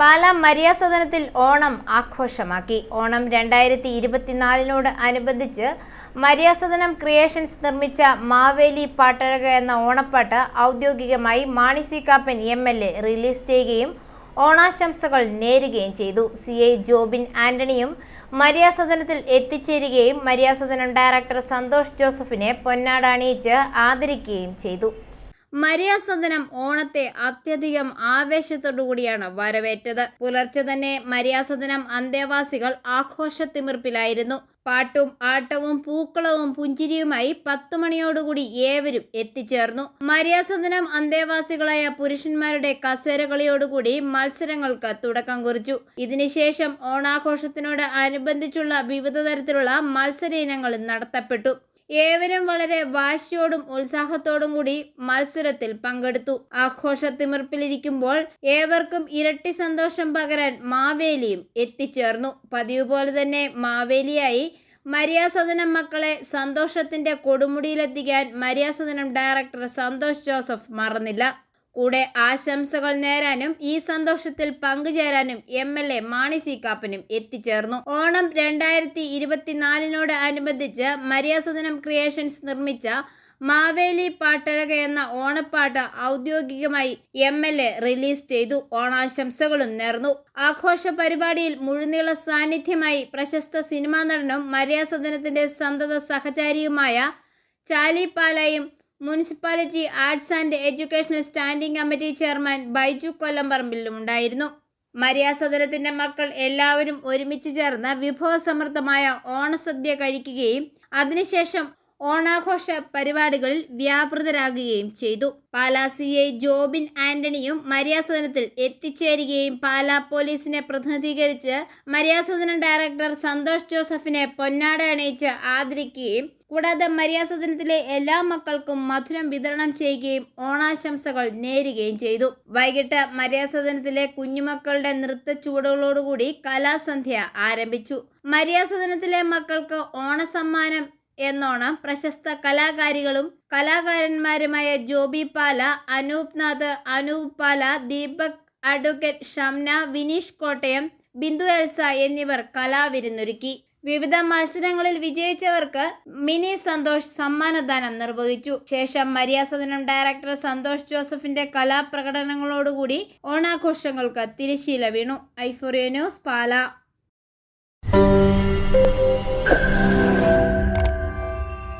പാലാ മര്യാസദനത്തിൽ ഓണം ആഘോഷമാക്കി. ഓണം രണ്ടായിരത്തി ഇരുപത്തിനാലിനോട് അനുബന്ധിച്ച് മര്യാസദനം ക്രിയേഷൻസ് നിർമ്മിച്ച മാവേലി പാട്ടഴക എന്ന ഓണപ്പാട്ട് ഔദ്യോഗികമായി Mani C Kappan M L A release ചെയ്യുകയും ഓണാശംസകൾ നേരുകയും ചെയ്തു. സി ഐ ജോബിൻ ആന്റണിയും മര്യാസദനത്തിൽ എത്തിച്ചേരുകയും മര്യാസദനം ഡയറക്ടർ സന്തോഷ് ജോസഫിനെ പൊന്നാടണിയിച്ച് ആദരിക്കുകയും ചെയ്തു. മര്യാസദനം ഓണത്തെ അത്യധികം ആവേശത്തോടുകൂടിയാണ് വരവേറ്റത്. പുലർച്ചെ തന്നെ മര്യാസദനം അന്തേവാസികൾ ആഘോഷത്തിമിർപ്പിലായിരുന്നു. പാട്ടും ആട്ടവും പൂക്കളവും പുഞ്ചിരിയുമായി പത്തു മണിയോടുകൂടി ഏവരും എത്തിച്ചേർന്നു. മര്യാസദനം അന്തേവാസികളായ പുരുഷന്മാരുടെ കസേരകളിയോടുകൂടി മത്സരങ്ങൾക്ക് തുടക്കം കുറിച്ചു. ഇതിനുശേഷം ഓണാഘോഷത്തിനോട് അനുബന്ധിച്ചുള്ള വിവിധ തരത്തിലുള്ള മത്സര ഇനങ്ങൾ നടത്തപ്പെട്ടു. ഏവരും വളരെ വാശിയോടും ഉത്സാഹത്തോടും കൂടി മത്സരത്തിൽ പങ്കെടുത്തു. ആഘോഷത്തിമിർപ്പിലിരിക്കുമ്പോൾ ഏവർക്കും ഇരട്ടി സന്തോഷം പകരാൻ മാവേലിയും എത്തിച്ചേർന്നു. പതിവ് പോലെ തന്നെ മാവേലിയായി മര്യാസദനം മക്കളെ സന്തോഷത്തിന്റെ കൊടുമുടിയിലെത്തിക്കാൻ മര്യാസദനം ഡയറക്ടർ സന്തോഷ് ജോസഫ് മറന്നില്ല. കൂടെ ആശംസകൾ നേരാനും ഈ സന്തോഷത്തിൽ പങ്കുചേരാനും M L A Mani C കാപ്പനും എത്തിച്ചേർന്നു. ഓണം രണ്ടായിരത്തി ഇരുപത്തിനാലിനോട് അനുബന്ധിച്ച് മര്യാസദനം ക്രിയേഷൻസ് നിർമ്മിച്ച മാവേലി പാട്ടഴക എന്ന ഓണപ്പാട്ട് ഔദ്യോഗികമായി എം എൽ എ റിലീസ് ചെയ്തു. ഓണാശംസകളും നേർന്നു. ആഘോഷ പരിപാടിയിൽ മുഴുനീള സാന്നിധ്യമായി പ്രശസ്ത സിനിമാ നടനും മര്യാസദനത്തിന്റെ സന്തത സഹചാരിയുമായ ചാലിപ്പാലയും പാലായും municipality arts and educational standing committee chairman Baiju കൊല്ലംപറമ്പിലും ഉണ്ടായിരുന്നു. മര്യാസദനത്തിന്റെ മക്കൾ എല്ലാവരും ഒരുമിച്ച് ചേർന്ന് വിഭവസമൃദ്ധമായ ഓണസദ്യ കഴിക്കുകയും അതിനുശേഷം ഓണാഘോഷ പരിപാടികളിൽ വ്യാപൃതരാകുകയും ചെയ്തു. പാലാ സി ഐ ജോബിൻ ആന്റണിയും മര്യാസദനത്തിൽ എത്തിച്ചേരുകയും പാലാ പോലീസിനെ പ്രതിനിധീകരിച്ച് മര്യാസദന ഡയറക്ടർ സന്തോഷ് ജോസഫിനെ പൊന്നാട അണിയിച്ച് ആദരിക്കുകയും കൂടാതെ മര്യാസദനത്തിലെ എല്ലാ മക്കൾക്കും മധുരം വിതരണം ചെയ്യുകയും ഓണാശംസകൾ നേരുകയും ചെയ്തു. വൈകിട്ട് മര്യാസദനത്തിലെ കുഞ്ഞുമക്കളുടെ നൃത്ത ചുവടുകളോടുകൂടി കലാസന്ധ്യ ആരംഭിച്ചു. മര്യാസദനത്തിലെ മക്കൾക്ക് ഓണസമ്മാനം എന്നോണം പ്രശസ്ത കലാകാരികളും കലാകാരന്മാരുമായ ജോബി പാല അനൂപ് നാഥ് അനൂപ് പാല ദീപക് അഡ്വക്കേറ്റ് ഷംന വിനീഷ് കോട്ടയം ബിന്ദു എൽസ എന്നിവർ കലാവിരുന്നൊരുക്കി. വിവിധ മത്സരങ്ങളിൽ വിജയിച്ചവർക്ക് മിനി സന്തോഷ് സമ്മാനദാനം നിർവഹിച്ചു. ശേഷം മര്യാസദനം ഡയറക്ടർ സന്തോഷ് ജോസഫിന്റെ കലാപ്രകടനങ്ങളോടുകൂടി ഓണാഘോഷങ്ങൾക്ക് തിരശീല വീണു. ഐഫോറിയ ന്യൂസ് പാല.